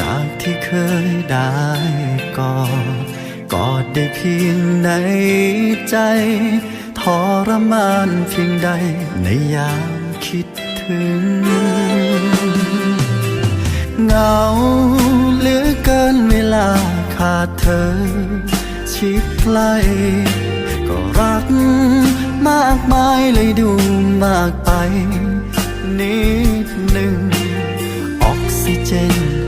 จากที่เคยได้กอดกอดได้เพียงในใจ ทรมานเพียงใดในยามคิดถึง เหงาเหลือเกินเวลาขาดเธอ ชิดใกล้ก็รักมากมายเลยดูมากไป นิดหนึ่งออกซิเจน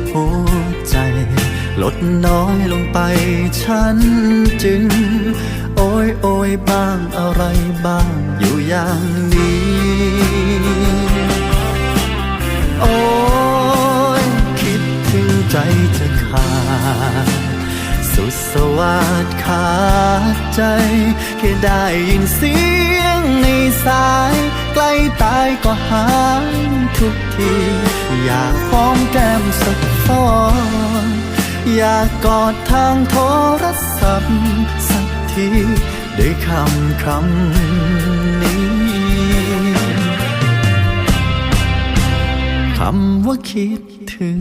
น้อยลงไป ฉันจึง โอยโอยบ้างอะไรบ้าง อยู่อย่างนี้ โอ้ยคิดถึงใจจะขาดสุดสวัสดขาดใจ แค่ได้ยินเสียงในสาย ใกล้ตายก็หายทุกที อยากหอมแก้มสักฟอน อยากกอดทางโทรศัพท์ สักทีด้วยคำคำนี้ คำว่าคิดถึง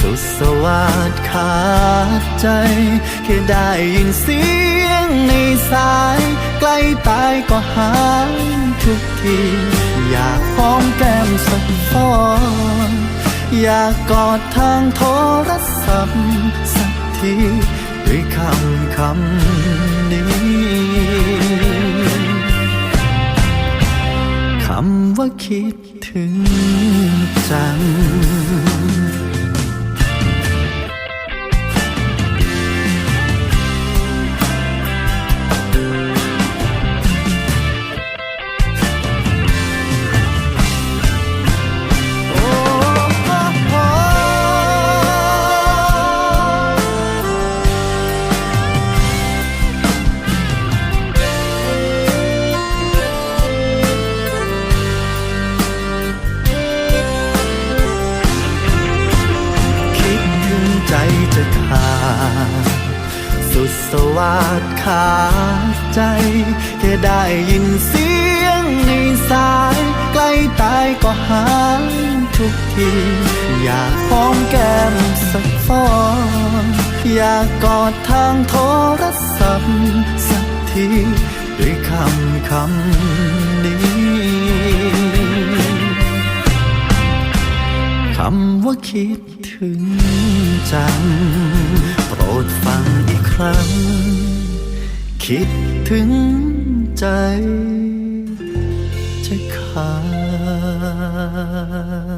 สุดสวัสดขาดใจ แค่ได้ยินเสียงในสาย ใกล้ตายก็หายทุกที อยากหอมแก้มสักฟอนอยากกอดทางโทรศัพท์สักที ด้วยคำคำนี้คำว่าคิดถึงจัง สุดสวัสดขาดใจ แค่ได้ยินเสียงในสาย ใกล้ตายก็หายทุกที อยากหอมแก้มสักฟอนอยากกอดทางโทรศัพท์สักที ด้วยคำคำนี้คำว่าคิดถึงจัง โปรดฟังอีกครั้ง คิดถึงใจ จะขาด